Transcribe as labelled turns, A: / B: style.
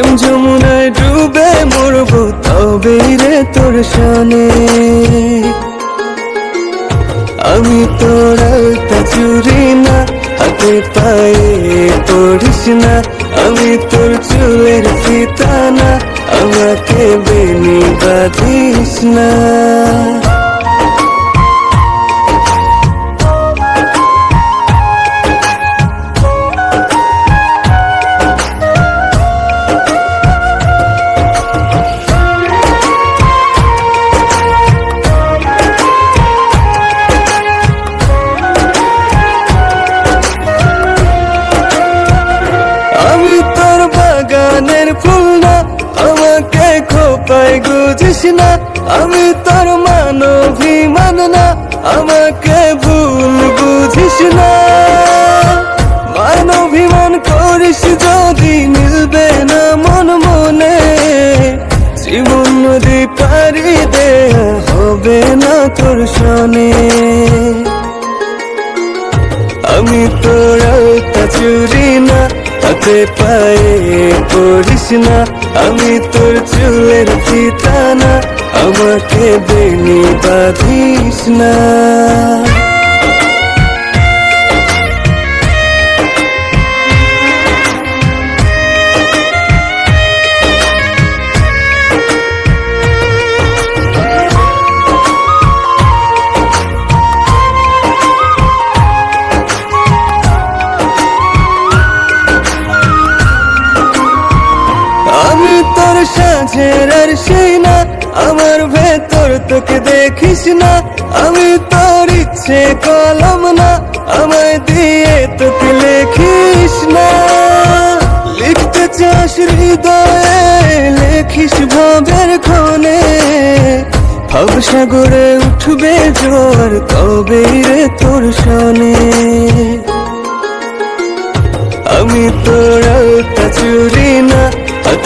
A: প্রেম যমুনায় ডুবে মরব তবে রে তোর সানে আমি তোর চুরি না, হাতে পায়ে পড়িস না। আমি তোর চুলের ফিতানা, আমাকে বেনি বাঁধিস না। খোপায় বুঝিস না, আমি তোর মানভিমান না, আমাকে ভুল বুঝিস না। মানভিমান করিস যদি মিলবে না মন মনে, জীবন নদী পারি দে, হবে না তোর শোনে। আমি তোর চুরি না, হাতে পায়ে করিস না আমি তোর চুলের চিতানা আমাকে বেনি বাঁধিস না। সাজের আর সেই না, আমার ভেতর তোকে দেখিস না। আমি তোর ইচ্ছে কলম না, আমায় দিয়ে তোকে লেখিস না। লিখতে চাস হৃদয়ে, লেখিস ভাবের ক্ষণে ভাব সাগরে উঠবে জোর তবে রে তোর শোনে। আমি তোর চুরি